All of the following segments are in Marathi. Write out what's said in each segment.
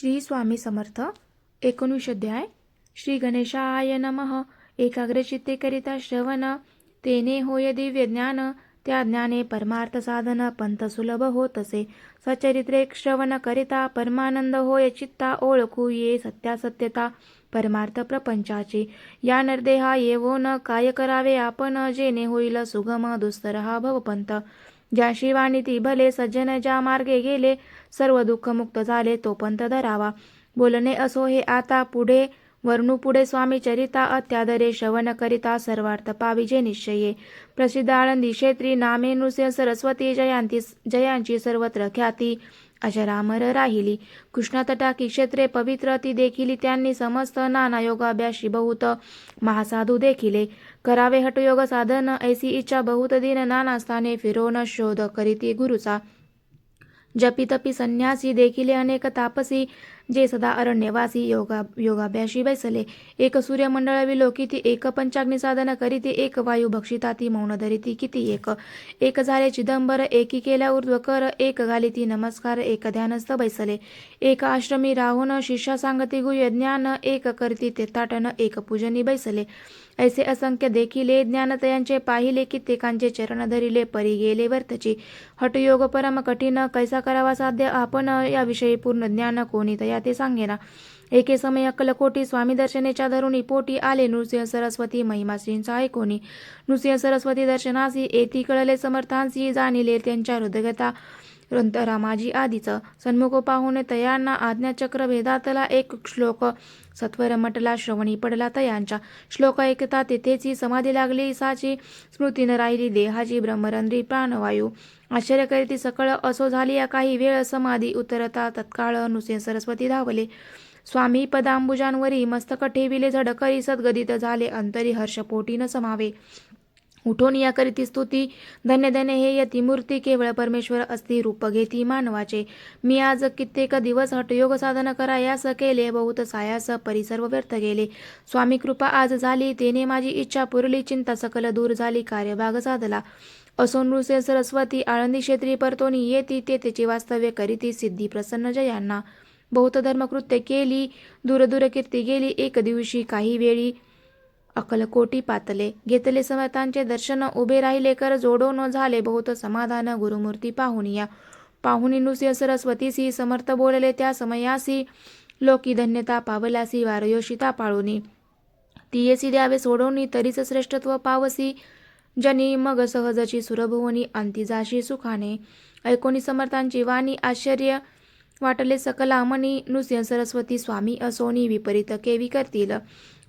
श्री स्वामी समर्थ एकोणवीस अध्याय. श्री गणेशाय नमः. एकाग्रचित्ते करिता श्रवण. तेने होय दिव्य ज्ञान. त्या ज्ञाने परमार्थ साधन. पंथ सुलभ होतसे. सचरित्रे श्रवण करिता परमानंद होय चित्ता ओळखू ये सत्यासत्यता. परमार्थ प्रपंचाची. या नरदेहा न काय करावे आपण? जेने होईल सुगम दुस्तर हा भवपंत ज्या शिवानी ती भले सज्जन ज्या मार्गे गेले सर्व दुःख मुक्त झाले तो पंथ धरावा. बोलणे असो हे आता पुढे वर्णू पुढे स्वामी चरिता अत्यादरे श्रवण करिता सर्वार्थ पाविजे निश्चये. प्रसिद्ध आळंदी क्षेत्री नामे नृसिंह सरस्वती जयांती जयांची सर्वत्र ख्याती. अजरामर राहिली. कृष्णतटाकी क्षेत्रे पवित्र ती देखिली त्यांनी समस्त नाना योगाभ्यासी बहुत महासाधू देखिले. करावे हटयोग साधन ऐसी इच्छा बहुत दिन नाना स्थाने फिरोन शोध करीती गुरुचा. जपी तपी संन्यासी देखिले अनेक तापसी जे सदा अरण्यवासी योगा योगाभ्याशी बैसले। एक सूर्यमंडळ विलोकिती एक पंचाग्नी साधन करीती एक वायू भक्षिता ती मौन धरिती किती एक। एक झाले चिदंबर एकी केल्या ऊर्ध्व कर एक घालिती नमस्कार एक ध्यानस्थ बैसले। एक आश्रमी राहून शिष्या सांगती गुह्य ज्ञान एक करती ते ताटन एक पूजनी बैसले। ऐसे असंख्य देखिले ज्ञानतयांचे पाहिले कित्येकांचे चरण धरिले परी गेले वर्तची. हटयोग परम कठीण कैसा करावा साध्य आपण? याविषयी पूर्ण ज्ञान कोणी तया ते सांगेना. एके समय अक्कलकोटी स्वामी दर्शनेच्या धरुणी पोटी आले नृसिंह सरस्वती महिमाश्रींचा ऐकोनी. नृसिंह सरस्वती दर्शनासी येती कळले समर्थांसी जाणिले त्यांच्या हृदयगता. रामाजी आधीच सन्मुख पाहून तयांना आज्ञाचक्र भेदातला एक श्लोक. सत्वर मटला श्रवणी पडला तयांच्या. श्लोक ऐकता तेथेची समाधी लागली. साची स्मृती न राहिली देहाची ब्रह्मरंद्री प्राणवायू. आश्चर्य करीती सकळ असो झाली. या काही वेळ समाधी उतरता तत्काळ नुसे सरस्वती धावले. स्वामी पदांबुजांवरी मस्तक ठेविले. झडकरी सद्गदित झाले. अंतरी हर्षपोटी न समावे. उठून या करीती स्तुती. धन्य धन्य हे यती मूर्ती केवळ परमेश्वर असती रूप घेती मानवाचे. मी आज कित्येक दिवस हटयोग साधन करायास केले बहुत सायास परिसर्व व्यर्थ गेले. स्वामी कृपा आज झाली तेने माझी इच्छा पुरली चिंता सकल दूर झाली कार्यभाग साधला. असो नृसे सरस्वती आळंदी क्षेत्री परतोनी येती ते त्याची वास्तव्य करीती सिद्धी प्रसन्न जयांना. बहुत धर्मकृत्य केली दूरदूर कीर्ती गेली एक दिवशी काही वेळी अकलकोटी पातले. घेतले समर्थांचे दर्शन उभे राहिले कर. जोडो न झाले बहुत समाधान गुरुमूर्ती पाहुनिया. पाहुणी नुसिंह सरस्वतीसी समर्थ बोलले. त्या समयासी लोकी धन्यता पावलासी वारयोशिता पाळुनी. तियेसी द्यावे सोडवणी तरीच श्रेष्ठत्व पावसी. जनी मग सहजची सुरभुवनी अंतिजाशी सुखाने. ऐकोनी समर्थांची वाणी आश्चर्य वाटले सकलामणी. नृसिंह सरस्वती स्वामी असोनी विपरीत केवी करतील?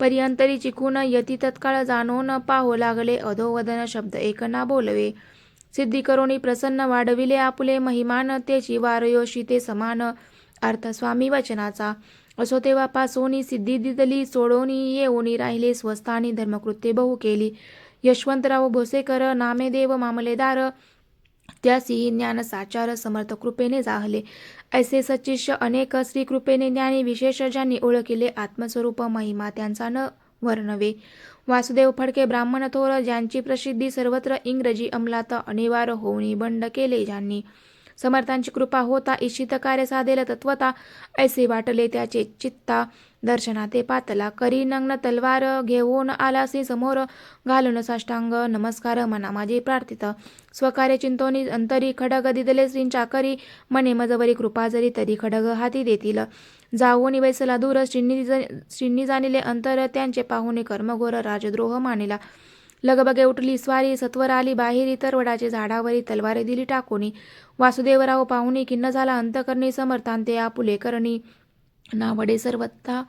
पर्यंतरी चिकून यती तत्काळ जाणून पाहो लागले. अधोवदन शब्द एकना बोलवे. सिद्धी प्रसन्न वाढविले आपुले महिमान त्याची वारयोशी ते समान. अर्थ स्वामी वचनाचा. असो तेव्हा पासोनी सिद्धी दिदली सोडोनी येऊनी राहिले स्वस्थानी धर्मकृत्ये बहु केली यशवंतराव भोसेकर नामेदेव मामलेदार त्यासी ज्ञान साचार समर्थ कृपेने जाहले ऐसे सचिष्य अनेक श्री कृपेने ज्ञानी विशेष ज्यांनी ओळखिले आत्मस्वरूप महिमा त्यांचा न वर्णवे वासुदेव फडके ब्राह्मण थोर ज्यांची प्रसिद्धी सर्वत्र इंग्रजी अंमलात अनिवार्य होऊनी बंड केले ज्यांनी समर्थांची कृपा होता इच्छित कार्य साधेल तत्वता ऐसे वाटले त्याचे चित्ता. दर्शना ते पातला करी नग्न तलवार घेऊन आलासी समोर घालून साष्टांग नमस्कार मना माझे प्रार्थित. स्वकार्य चिंतोनी अंतरी खडग दिदले श्रींच्या करी मने मजवरी कृपा जरी तरी खडग हाती देतील. जाऊन वैसला दूर श्रींनी श्रींनी जाणिले अंतर त्यांचे पाहुणे कर्मघोर राजद्रोह मानिला. लगबगे उठली स्वारी सत्वर आली बाहेरी तरवडाचे झाडावरी तलवारे दिली टाकूनी. वासुदेवराव पाहुणी खिन्न झाला अंतकरणी समर्थांते आपुले करणी. नावडे सर्वथा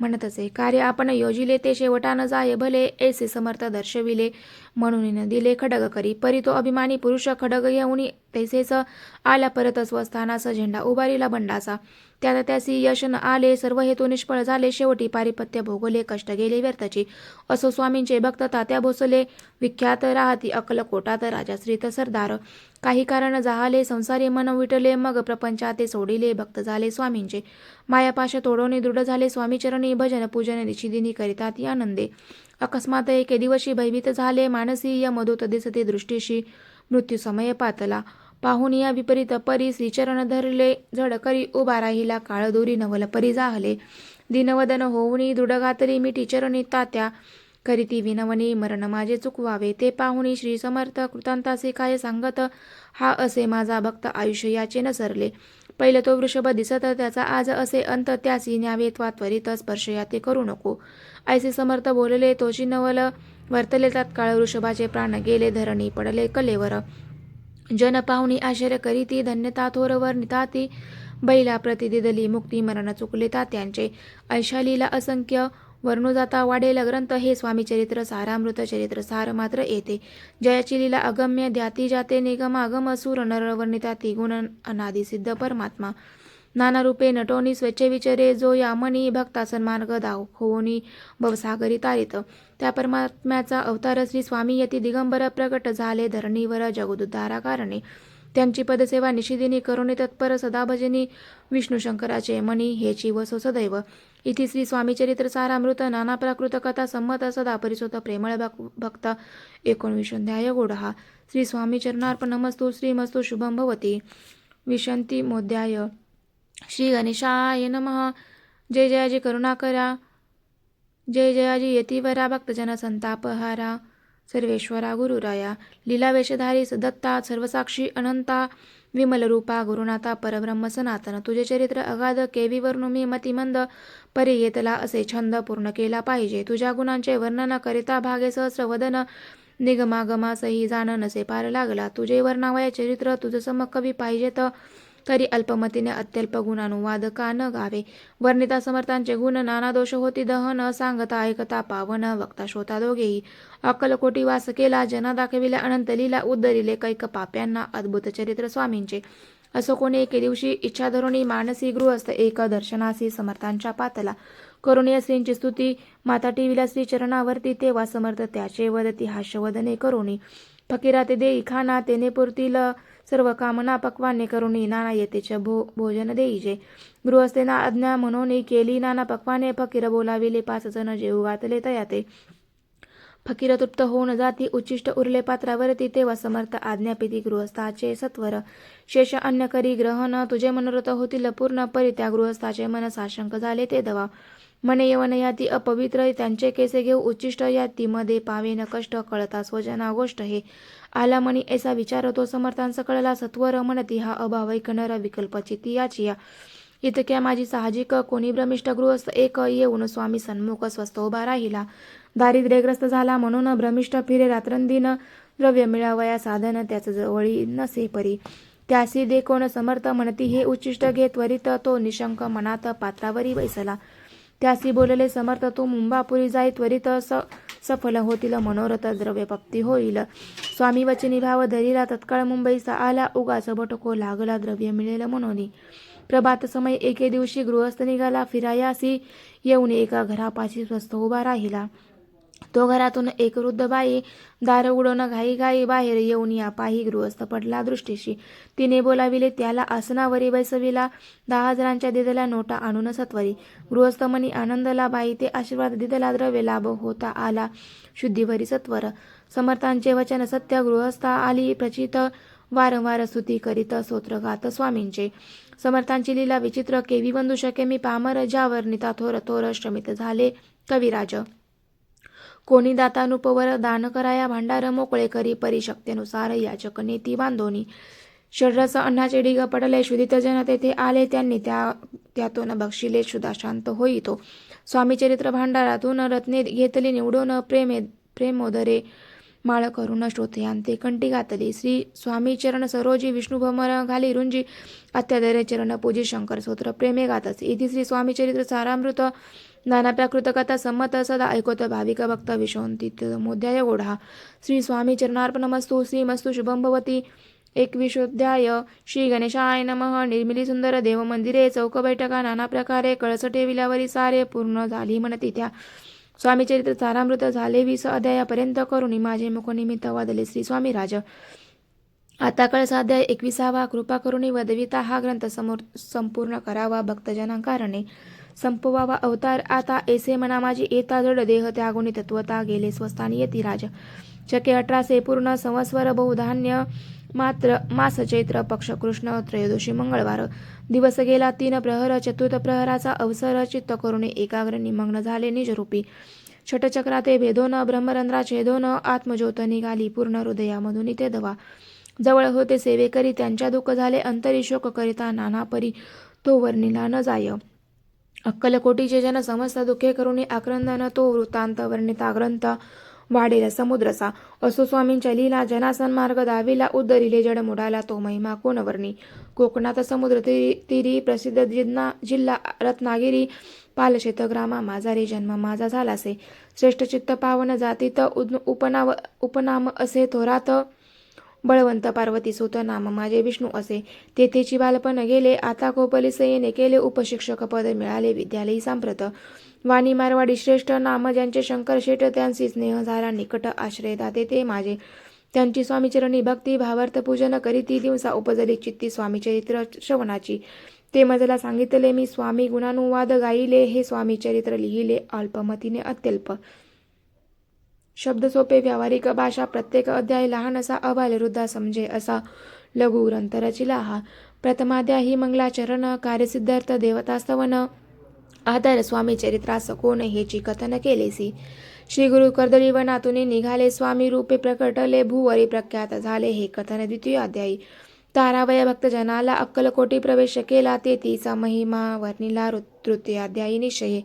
म्हणत असे कार्य आपण योजिले ते शेवटानं जाय भले ऐसे समर्थ दर्शविले. म्हणून दिले खडग करी परी तो अभिमानी पुरुष खडग घेऊन तैसेच आला परत स्वस्थानास झेंडा उभारीला बंडाचा त्यात त्यासी यश न आले सर्व हेतू निष्फळ झाले शेवटी पारिपत्य भोगले कष्ट गेले व्यर्थाची. असो स्वामींचे भक्त तात्या भोसले विख्यात राहती अक्कलकोटात राजाश्रीत सरदार. काही कारण जाहले संसारी मन विटले मग प्रपंचाते सोडिले भक्त झाले स्वामींचे. मायापाश तोडवणे दृढ झाले स्वामीचरणी भजन पूजन निशिदिनी करितात आनंदे. अकस्मात एके दिवशी भयभीत झाले मानसीय मधुत दिसते दृष्टीशी मृत्यू समय पातला. पाहून या विपरीत परी श्रीचरण धरले. झड करी उभा राहिला. काळ दोरी नवल परी जाहले. दिनवदन होऊनी दृढघातली मिठी चरणी तात्या. करीती विनवनी मरण माझे चुकवावे. ते पाहुणी श्री समर्थ कृतांतासे काय सांगत? हा असे माझा भक्त आयुष्य याचे न सरले. पहिले तो वृषभ दिसत त्याचा आज असे अंत त्यासी न्यावे त्वा त्वरित स्पर्श या ते करू नको. ऐसे समर्थ बोलले तोची नवल वर्तले तात्काळ वृषभाचे प्राण गेले धरणी पडले कलेवर. जन पाहुणी आश्चर्य करीती धन्यता थोरवर निताती बैला प्रतिदिदली मुक्ती मरण चुकले त्यांचे ऐशालीला असंख्य वर्णुजाता वाढेल ग्रंथ हे स्वामी चरित्र सारामृत चरित्र सार मात्र येते. जयाची लीला अगम्य ध्याती जाते निगमागम सुर नर वर्णिताती गुण अनादि सिद्ध परमात्मा. नाना रूपे नटोनी स्वच्छ विचरे जो यामनी भक्ता सन्मार्ग दाखवोनी भवसागरी तारित. त्या परमात्म्याचा अवतार श्री स्वामी यती दिगंबर प्रकट झाले. धरणीवर जगदुद्धारा कारणे. त्यांची पदसेवा निशिदिनी करुणी तत्पर सदाभजनी विष्णुशंकराचे विष्णू शंकराचे मनी हेची वसो सदैव इति श्री स्वामी चरित्र सारामृत नाना प्राकृत कथा संमत सदा परिसोत प्रेमळ भक्त. एकोणविशोध्याय गोडहा श्री स्वामी चरणार्पणमस्तु श्रीमस्तु शुभम भवती. विशंती मोध्याय श्री गणेशाय नमः. जय जय जयाजी करुणाकरा जय जयाजी यतीवरा भक्तजन संतापहारा सर्वेश्वरा गुरुराया। लीलावेशधारी सदत्ता सर्वसाक्षी अनंता विमलरूपा गुरुनाथा परब्रह्म सनातन। तुझे चरित्र अगाध केवीवरून मी मतिमंद परी येतला असे छंद पूर्ण केला पाहिजे. तुझ्या गुणांचे वर्णन करिता भागे सहस्रवदन निगमागमासही जाण नसे पार लागला. तुझे वर्णावय चरित्र तुझं समकवी पाहिजेत. तरी अल्पमतीने अत्यल्प गुणानुवाद का न गावे? वर्णिता समर्थांचे गुण नाना दोष होती दहन सांगता ऐकता पावन वक्ता श्रोता दोघेही. अक्कलकोटी वास केला जना दाखविल्या अनंत लिला उद्धरिले कैक पाप्यांना अद्भुत चरित्र स्वामींचे. असं कोणी एके दिवशी इच्छा धरुणी मानसी गृहस्थ एक दर्शनासी समर्थांच्या पातला. करुणीय श्रींची स्तुती माता टीव्हीला श्री चरणावरती तेव्हा समर्थ त्याचे वदती हास्यवदने करुणी. फकीरा ते देई खाना तेने पुरतील सर्व कामना पक्वाने करुणी नाना येतेच भो भोजन देईजे गृहस्थेना आज्ञा म्हणून केली नाना पक्वाने फकीर बोलाविले पाच जण जेऊ घातले तयाते. फकीर तृप्त होऊन जाती उच्चिष्ट उरले पात्रावरती तेव्हा समर्थ आज्ञापिती गृहस्थाचे सत्वर. शेष अन्य करी ग्रहण तुझे मनोरथ होतील पूर्ण परी त्या गृहस्थाचे मन साशंक झाले ते दवा. मने यवन याती अपवित्र त्यांचे केसे घेऊ उच्चिष्ट यातीमध्ये पावे न कष्ट कळता स्वजना गोष्ट हे. आला मणी ऐसा विचार तो समर्थांस कळला सत्वर म्हणती हा अभाव नर विकल्प चिती याची या. इतक्या माझी साहजिक कोणी भ्रमिष्ट गृहस्थ एक येऊन स्वामी सन्मुख स्वस्त उभा राहिला. दारिद्र्यग्रस्त झाला म्हणून भ्रमिष्ट फिरे रात्रंदिन द्रव्य मिळावया साधन त्याच जवळी नसे परी. त्यासी देखोन समर्थ म्हणती हे उच्चिष्ट घे त्वरित तो निशंक मनात पात्रावरी बैसला. त्यासी बोलले समर्थ तू मुंबापुरी जाई त्वरित स सफल होतील मनोरथ द्रव्यप्राप्ती होईल. स्वामी वचनी भाव धरीला तत्काळ मुंबईचा आला उगाच बटको लागला द्रव्य मिळेल म्हणून प्रभात समय एके दिवशी गृहस्थ निघाला फिरायासी येऊन एका घरापाशी स्वस्त उभा राहिला. तो घरातून एक वृद्ध बाई दार उडवणं घाई घाई बाहेर येऊन या पाही गृहस्थ पडला दृष्टीशी. तिने बोलाविले त्याला आसनावरी बैसविला दहा हजारांच्या दिदल्या नोटा आणून सत्वरी. गृहस्थ मनी आनंदला बाई ते आशीर्वाद दिदला द्रव्य लाभ होता आला शुद्धीवरी सत्वर. समर्थांचे वचन सत्य गृहस्था आली प्रचित वारंवार स्तुती करीत स्तोत्रगात स्वामींचे. समर्थांची लीला विचित्र केवी बंधू शके मी पामर ज्यावर निता थोर थोर श्रमित झाले कविराज. कोणी दातानुपवर दान कराया भांडार मोकळे करी परिशक्तेनुसार याचक नेती बांधोनी. शरीरस अन्नाचे ढिग पडले शुदित जन तेथे आले त्यांनी त्या त्यातून बक्षिले शुदा शांत होईतो. स्वामी चरित्र भांडारातून रत्ने घेतली निवडून प्रेमे प्रेमोदरे माळ करून श्रोतयांते कंटी घातली. श्री स्वामी चरण सरोजी विष्णू भमर घाली रुंजी अत्यादरे चरण पूजी शंकर स्तोत्र प्रेमे गातस. इथे श्री स्वामी चरित्र सारामृत नाना प्राकृत कथा संमत सदा ऐकोत भाविक भक्त विशोंतीत मोध्याय गोढा. श्री स्वामी चरणार्पणमस्तु. श्रीमस्तु शुभम भवती एकविशोध्याय. श्री गणेशाय नमः निर्मिली सुंदर देव मंदिरे चौक बैठका नाना प्रकारे कळस ठेविल्यावरी सारे पूर्ण झाली. म्हणती त्या स्वामी चरित्र सारामृत झाले वीस अध्यायापर्यंत करुणी माझे मुखनिमित्त वादले श्री स्वामी राज. आता कळसाध्याय एकविसावा. कृपा करुणी वदविता हा ग्रंथ समोर संपूर्ण करावा. भक्तजनांकारणे संपवावा अवतार. आता ऐसे मनामाजी येता जड देह त्यागुणी तत्वता गेले स्वस्थानी येती राजा शके अठराशे पूर्ण संवस्वर बहुधान्य मात्र मास चैत्र पक्ष कृष्ण त्रयोदशी मंगळवार. दिवस गेला तीन प्रहर चतुर्थ प्रहराचा अवसर चित्त करून एकाग्र निमग्न झाले निजरूपी. छटचक्राते भेदोन ब्रह्मरंध्रा छेदोन आत्मज्योत निघाली पूर्ण हृदयामधून इथे दवा. जवळ होते सेवेकरी त्यांच्या दुःख झाले अंतरी शोक करिता नाना परी तो वर्णिला न जाय. अक्कलकोटीचे जन समस्त दुःखे करुणी आक्रंदन तो वृत्तांत वर्णिता ग्रंथ वाढेल. समुद्रसा असो स्वामींच्या लीला जनासन्मार्ग दावीला उद्धरिले जड मुडाला तो महिमा कोण वर्णी कोकणात समुद्र तिरी तिरी प्रसिद्ध जिल्हा जिल्हा रत्नागिरी पालशेत ग्रामा माझा रे जन्म माझा झालासे. श्रेष्ठ चित्त पावन जातीत उद- उपनाव उपनाम असे थोरात बळवंत पार्वती सुत नाम माझे विष्णू असे. तेथेची बालपण गेले आता कोपली सयेने केले उपशिक्षक पद मिळाले विद्यालयी सांप्रत. वाणी मारवाडी श्रेष्ठ नाम ज्यांचे शंकर शेठ त्यांची स्नेह झाला निकट आश्रय दाते ते माझे. त्यांची स्वामीचरणी भक्ती भावार्थ पूजन करीती दिवसा उपजली चित्ती स्वामी चरित्र श्रवणाची. ते मजला सांगितले मी स्वामी गुणानुवाद गाईले हे स्वामी चरित्र लिहिले अल्पमतीने अत्यल्प. शब्द सोपे व्यावहारिक भाषा प्रत्येक अध्याय लहान असा अबाल वृद्धा समजे असा. लघु ग्रंथ रचिला हा प्रथमाध्यायी मंगलाचरण कार्यसिद्धार्थ देवतास्तवन. आधार स्वामी चरित्रास कोण हेची कथन केलेसी? श्री गुरु कर्दळी वनातून निघाले स्वामी रूपे प्रकटले भूवरी प्रख्यात झाले हे कथन द्वितीय अध्यायी. तारावय भक्तजनाला अक्कलकोटी प्रवेश केला ते तिचा महिमा वर्णिला तृतीयाध्यायी तृतीय अध्यायी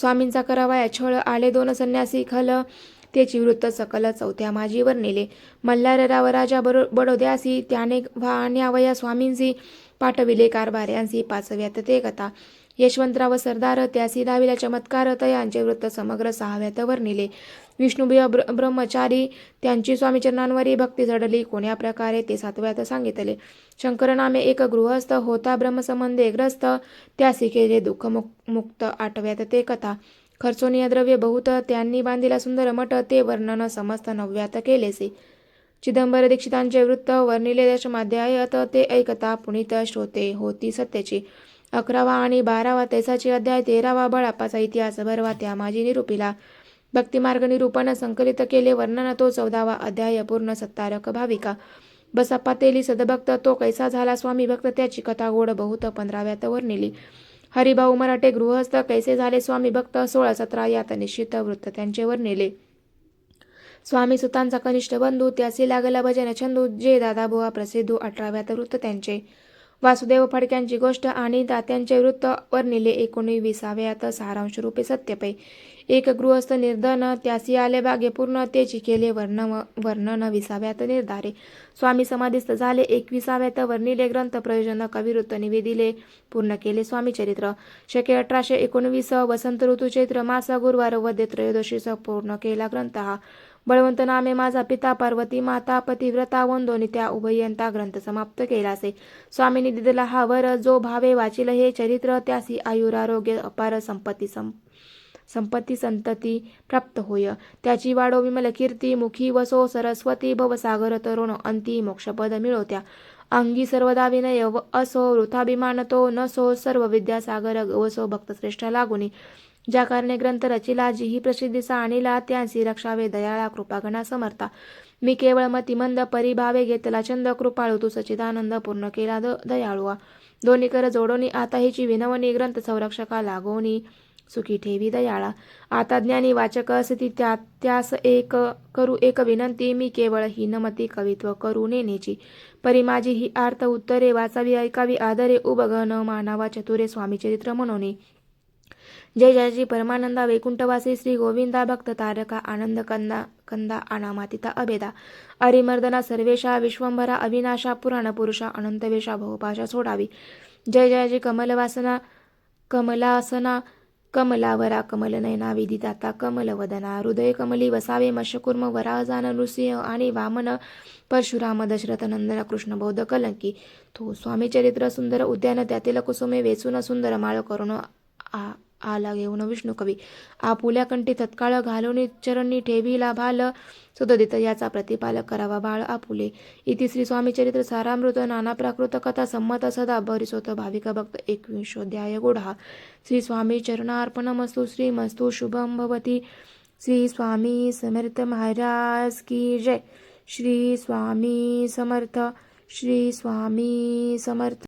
स्वामींचा करावया छळ आले दोन संन्यासी खल. त्याची वृत्त सकल चौथ्या माजीवर वर्णिले मल्हारराव राजा बरो बडोद्यासी त्याने वाण्यावया स्वामींसी पाठविले कारभार्यांसी पाचव्यात ते कथा यशवंतराव सरदार त्यासी दाविला चमत्कार तयांचे वृत्त समग्र सहाव्यात वर्णिले विष्णुबिय ब्र ब्रह्मचारी त्यांची स्वामीचरणांवरी भक्ती झडली. कोण्या प्रकारे ते सातव्यात सांगितले? शंकरनामे एक गृहस्थ होता ब्रह्मसंबंधे ग्रस्त. त्यासी केले दुःख मुक्त आठव्यात ते कथा खर्चोनीय द्रव्य बहुत त्यांनी बांधिला सुंदर मठ ते वर्णन समस्त नव्यात केलेसे चिदंबर दीक्षितांचे वृत्त वर्णिले दशमाध्यायात ते ऐकता पुनीत श्रोते होती सत्याची अकरावा आणि बारावा तेसाची अध्याय तेरावा बळापाचा इतिहास भरवा त्या माझी निरूपिला भक्तिमार्ग निरूपण संकलित केले वर्णन तो चौदावा अध्याय पूर्ण सत्तारक भाविका बसप्पा तेली सदभक्त तो कैसा झाला स्वामी भक्त त्याची कथा गोड बहुत पंधराव्यात वर्णिली हरिभाऊ मराठे गृहस्थ कैसे झाले? स्वामी भक्त सोळा सतरा यात निश्चित वृत्त त्यांच्यावर नेले. स्वामी सुतांचा कनिष्ठ बंधू त्यासी लागला भजन छंदू जे दादा बुवा प्रसिद्धू अठराव्यात वृत्त त्यांचे. वासुदेव फडक्यांची गोष्ट आणि दात्यांचे वृत्त वर्णिले एकोणविसाव्यात सारांश रूपे सत्यपै. एक गृहस्थ निर्धन त्यासी आले बागे पूर्ण तेची केले वर्ण वर्णन विसाव्यात निर्धारे. स्वामी समाधीस्थ झाले एकविसाव्यात वर्णिले ग्रंथ प्रयोजन कविवृत्त निवेदिले पूर्ण केले स्वामी चरित्र. शके अठराशे एकोणवीस वसंत ऋतू चैत्र मास गुरुवार वद्य त्रयोदशीचा पूर्ण केला ग्रंथ हा. बळवंत नामे माझा पिता पार्वती माता पतिव्रता वंदोनी त्या उभयंता ग्रंथ समाप्त केलासे. स्वामींनी दिदला हा वर जो भावे वाचिल हे चरित्र त्यासी आयुरारोग्य अपार संपत्ती सं संपत्ती संतती प्राप्त होय. त्याची वाढो विमल कीर्ती मुखी वसो सरस्वती भवसागर तरुण अंती मोक्षपद मिळवत्या अंगी सर्वदा विनय व असो वृथाभिमान तो नसो सर्व विद्यासागर वसो भक्तश्रेष्ठ लागुनी. ज्या कारणे ग्रंथ रचिला जी ही प्रसिद्धीचा आणिला त्यांसी रक्षावे दयाळा कृपागणा समर्था. मी केवळ मतिमंद परिभावे घेतला छंद कृपाळू तू सचिदानंद पूर्ण केला द दयाळुआ. दोन्ही कर जोडोनी आता हिची विनवणी ग्रंथ संरक्षका लागोनी. सुखी ठेवी दयाळा. आता ज्ञानी वाचक असती त्या त्यास एक करू एक विनंती मी केवळ हिनमती कवित्व करू नेण्याची परी माझी ही आर्थ उत्तरे वाचावी ऐकावी आदरे उबगन मानावा चतुरे स्वामी चरित्र म्हणून जय जयजी परमानंदा वैकुंठवासी श्री गोविंदा भक्त तारका आनंद कंदा कंदा अनामातिता अभेदा अरिमर्दना सर्वेशा विश्वंभरा अविनाशा पुराण पुरुषा अनंतवेशा बहुभाषा सोडावी. जय जयजी कमलवासना कमलासना कमलावरा कमलनयना विदिताता कमलवदना हृदय कमली वसावे मशकुर्म वराजान नृसिंह आणि वामन परशुराम दशरथ नंदन कृष्ण बौद्ध कलंकी. तो स्वामी चरित्र सुंदर उद्यान त्यातील कुसुमे वेचून सुंदर माळ करून आ आला घेऊन विष्णू कवी. आपुल्या कंठी तत्काळ घालून चरणी ठेवीला भाल. सुदोदित याचा प्रतिपालक करावा बाळ आपुले. इति श्री स्वामी चरित्र सारामृत. नाना प्राकृत कथा संमत सदा. बरिसोत भाविक भक्त एकविंशोध्याय गोढा. श्री स्वामी चरणार्पणमस्तु श्री मस्तु शुभम भवती. श्री स्वामी समर्थ महाराज की जय. श्री स्वामी समर्थ. श्री स्वामी समर्थ.